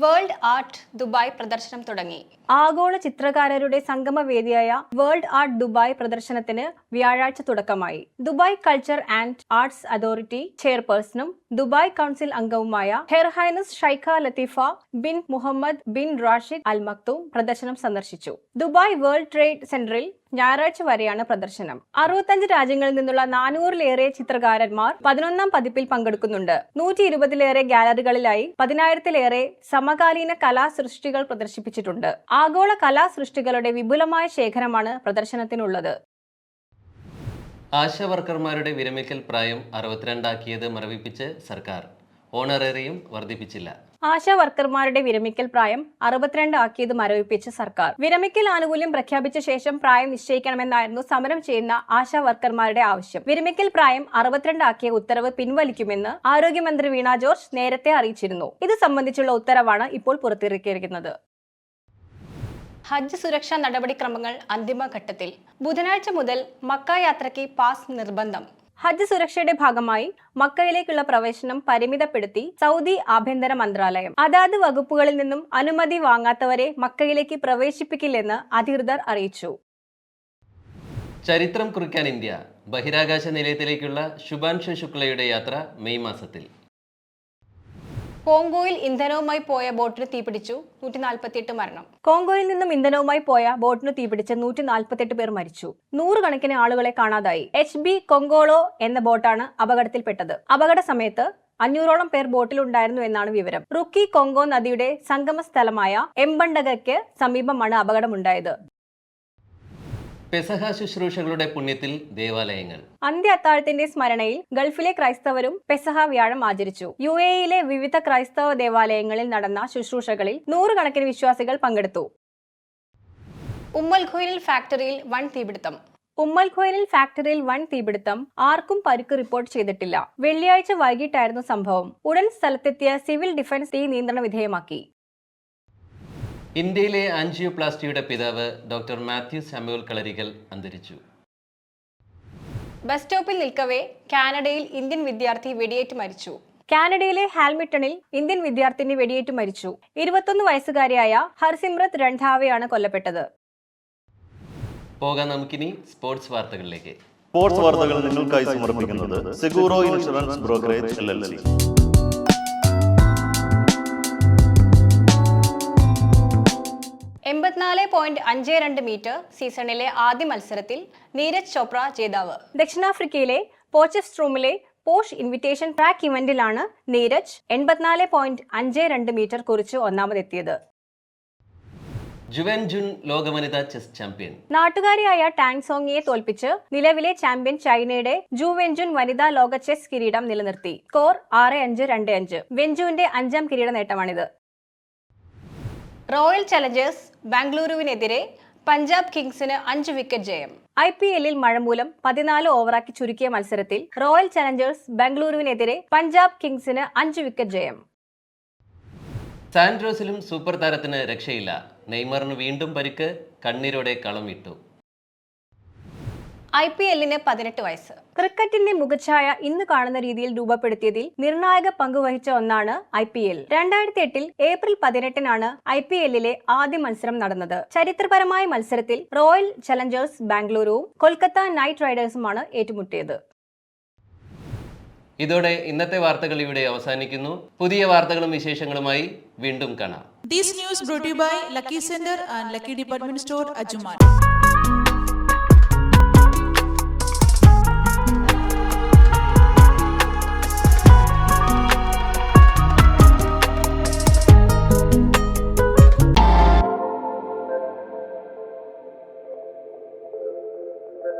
World art Dubai പ്രദർശനം തുടങ്ങി. ആഗോള ചിത്രകാരരുടെ സംഗമവേദിയായ വേൾഡ് ആർട്ട് ദുബായ് പ്രദർശനത്തിന് വ്യാഴാഴ്ച തുടക്കമായി. Dubai culture and arts authority ചെയർപേഴ്സണും Dubai council അംഗവുമായ her highness Sheikha Latifa bin Mohammed bin Rashid Al Maktoum പ്രദർശനം സന്ദർശിച്ചു. ദുബായ് വേൾഡ് ട്രേഡ് സെന്ററിൽ ഞായറാഴ്ച വരെയാണ് പ്രദർശനം. അറുപത്തഞ്ച് രാജ്യങ്ങളിൽ നിന്നുള്ള നാനൂറിലേറെ ചിത്രകാരന്മാർ പതിനൊന്നാം പതിപ്പിൽ പങ്കെടുക്കുന്നുണ്ട്. നൂറ്റി ഇരുപതിലേറെ ഗാലറികളിലായി പതിനായിരത്തിലേറെ സമകാലീന കലാസൃഷ്ടികൾ പ്രദർശിപ്പിച്ചിട്ടുണ്ട്. ആഗോള കലാസൃഷ്ടികളുടെ വിപുലമായ ശേഖരമാണ് പ്രദർശനത്തിനുള്ളത്. ആശാവർക്കർമാരുടെ വിരമിക്കൽ പ്രായം അറുപത്തിരണ്ടാക്കിയത് മറവിപ്പിച്ച് സർക്കാർ. ഓണറേറിയും വർദ്ധിപ്പിച്ചില്ല. ആശാ വർക്കർമാരുടെ വിരമിക്കൽ പ്രായം അറുപത്തിരണ്ട് ആക്കിയത് മരവിപ്പിച്ച് സർക്കാർ. വിരമിക്കൽ ആനുകൂല്യം പ്രഖ്യാപിച്ച ശേഷം പ്രായം നിശ്ചയിക്കണമെന്നായിരുന്നു സമരം ചെയ്യുന്ന ആശാ വർക്കർമാരുടെ ആവശ്യം. വിരമിക്കൽ പ്രായം അറുപത്തിരണ്ട് ആക്കിയ ഉത്തരവ് പിൻവലിക്കുമെന്ന് ആരോഗ്യമന്ത്രി വീണ ജോർജ് നേരത്തെ അറിയിച്ചിരുന്നു. ഇത് സംബന്ധിച്ചുള്ള ഉത്തരവാണ് ഇപ്പോൾ പുറത്തിറക്കിയിരിക്കുന്നത്. ഹജ്ജ് സുരക്ഷാ നടപടിക്രമങ്ങൾ അന്തിമഘട്ടത്തിൽ. ബുധനാഴ്ച മുതൽ മക്ക യാത്രയ്ക്ക് പാസ് നിർബന്ധം. ഹജ്ജ് സുരക്ഷയുടെ ഭാഗമായി മക്കയിലേക്കുള്ള പ്രവേശനം പരിമിതപ്പെടുത്തി സൗദി ആഭ്യന്തര മന്ത്രാലയം. അതാത് വകുപ്പുകളിൽ നിന്നും അനുമതി വാങ്ങാത്തവരെ മക്കയിലേക്ക് പ്രവേശിപ്പിക്കില്ലെന്ന് അധികൃതർ അറിയിച്ചു. ചരിത്രം കുറിക്കാൻ ഇന്ത്യ. ബഹിരാകാശ നിലയത്തിലേക്കുള്ള ശുഭാൻഷു ശുക്ലയുടെ യാത്ര മെയ് മാസത്തിൽ. കോങ്കോയിൽ ഇന്ധനവുമായി പോയ ബോട്ടിന് തീപിടിച്ചു നൂറ്റി നാൽപ്പത്തിയെട്ട് മരണം. കോങ്കോയിൽ നിന്നും ഇന്ധനവുമായി പോയ ബോട്ടിന് തീപിടിച്ച് നൂറ്റി നാൽപ്പത്തെട്ട് പേർ മരിച്ചു. നൂറുകണക്കിന് ആളുകളെ കാണാതായി. എച്ച് ബി കൊങ്കോളോ എന്ന ബോട്ടാണ് അപകടത്തിൽപ്പെട്ടത്. അപകട സമയത്ത് അഞ്ഞൂറോളം പേർ ബോട്ടിലുണ്ടായിരുന്നു എന്നാണ് വിവരം. റുക്കി കൊങ്കോ നദിയുടെ സംഗമ സ്ഥലമായ എംബണ്ടകയ്ക്ക് സമീപമാണ് അപകടമുണ്ടായത്. പെസഹ ശുശ്രൂഷകളുടെ പുണ്യത്തിൽ ദേവാലയങ്ങൾ. അന്ത്യ അത്താഴത്തിന്റെ സ്മരണയിൽ ഗൾഫിലെ ക്രൈസ്തവരും പെസഹ വ്യാഴം ആചരിച്ചു. യു എയിലെ വിവിധ ക്രൈസ്തവ ദേവാലയങ്ങളിൽ നടന്ന ശുശ്രൂഷകളിൽ നൂറുകണക്കിന് വിശ്വാസികൾ പങ്കെടുത്തു. ഉമ്മൽഖോയിൽ ഫാക്ടറിയിൽ വൺ തീപിടുത്തം. ഉമ്മൽഖോയിലിൽ ഫാക്ടറിയിൽ വൺ തീപിടുത്തം ആർക്കും പരുക്ക് റിപ്പോർട്ട് ചെയ്തിട്ടില്ല. വെള്ളിയാഴ്ച വൈകിട്ടായിരുന്നു സംഭവം. ഉടൻ സ്ഥലത്തെത്തിയ സിവിൽ ഡിഫൻസ് തീ നിയന്ത്രണ വിധേയമാക്കി. ഇന്ത്യയിലെ ആൻജിയോപ്ലാസ്റ്റിയുടെ പിതാവ് ഡോക്ടർ മാത്യു സാമുവൽ കളരികൽ അന്തരിച്ചു. ബസ് സ്റ്റോപ്പിൽ നിൽക്കവേ കാനഡയിൽ ഇന്ത്യൻ വിദ്യാർത്ഥി വെടിയേറ്റ് മരിച്ചു. കാനഡയിലെ ഹാൽമിട്ടണിൽ ഇന്ത്യൻ വിദ്യാർത്ഥിനി വെടിയേറ്റ് മരിച്ചു. ഇരുപത്തൊന്ന് വയസ്സുകാരിയായ ഹർസിമ്രത് രൺധാവയാണ് കൊല്ലപ്പെട്ടത്. പോകാം നമുക്കിനി സ്പോർട്സ് വാർത്തകളിലേക്ക്. സ്പോർട്സ് വാർത്തകൾ നിങ്ങൾക്കായി സമർപ്പിക്കുന്നത് Seguro insurance brokerage L L C. എൺപത്തിനാല് പോയിന്റ് അഞ്ച് രണ്ട് മീറ്റർ സീസണിലെ ആദ്യ മത്സരത്തിൽ നീരജ് ചോപ്ര ജേതാവ്. ദക്ഷിണാഫ്രിക്കയിലെ പോച്ചസ്ട്രൂമിലെ പോഷ് ഇൻവിറ്റേഷൻ ട്രാക്ക് ഇവന്റിലാണ് നീരജ് എൺപത്തിനാല് പോയിന്റ് അഞ്ച് രണ്ട് മീറ്റർ കുറിച്ച് ഒന്നാമതെത്തിയത്. ജുവൻ ജുൻ ലോകവനിതാ ചെസ് ചാമ്പ്യൻ. നാട്ടുകാരിയായ ടാങ് സോങ്ങിയെ തോൽപ്പിച്ച് നിലവിലെ ചാമ്പ്യൻ ചൈനയുടെ ജു വെഞ്ചുൻ വനിതാ ലോക ചെസ് കിരീടം നിലനിർത്തി. സ്കോർ ആറ് അഞ്ച് രണ്ട് അഞ്ച്. വെഞ്ചുവിന്റെ അഞ്ചാം കിരീട നേട്ടമാണിത് റോയൽ ചലഞ്ചേഴ്സ് ബാംഗ്ലൂരുവിനെതിരെ പഞ്ചാബ് കിങ്സിന് അഞ്ച് വിക്കറ്റ് ജയം. ഐ പി എല്ലിൽ മഴ മൂലം പതിനാല് ഓവറാക്കി ചുരുക്കിയ മത്സരത്തിൽ റോയൽ ചലഞ്ചേഴ്സ് ബാംഗ്ലൂരുവിനെതിരെ പഞ്ചാബ് കിങ്സിന് അഞ്ച് വിക്കറ്റ് ജയം. സാൻഡ്രോസിലും സൂപ്പർ താരത്തിന് രക്ഷയില്ല. നെയ്മറിന് വീണ്ടും പരിക്ക് കണ്ണീരോടെ കളം വിട്ടു ഐ പി എല്ലിന് പതിനെട്ട് വയസ്സ്. ക്രിക്കറ്റിന്റെ മുഖച്ഛായ ഇന്ന് കാണുന്ന രീതിയിൽ രൂപപ്പെടുത്തിയതിൽ നിർണായക പങ്കുവഹിച്ച ഒന്നാണ് ഐ പി എൽ. രണ്ടായിരത്തി എട്ടിൽ ഏപ്രിൽ പതിനെട്ടിനാണ് ഐ പി എല്ലിലെ ആദ്യ മത്സരം നടന്നത്. ചരിത്രപരമായ മത്സരത്തിൽ റോയൽ ചലഞ്ചേഴ്സ് ബാംഗ്ലൂരുവും കൊൽക്കത്ത നൈറ്റ് റൈഡേഴ്സുമാണ് ഏറ്റുമുട്ടിയത്. ഇതോടെ ഇന്നത്തെ വാർത്തകൾ ഇവിടെ അവസാനിക്കുന്നു. പുതിയ വാർത്തകളും വിശേഷങ്ങളുമായി വീണ്ടും കാണാം. These news brought by lucky centre and lucky department store Department Store, Ajuman.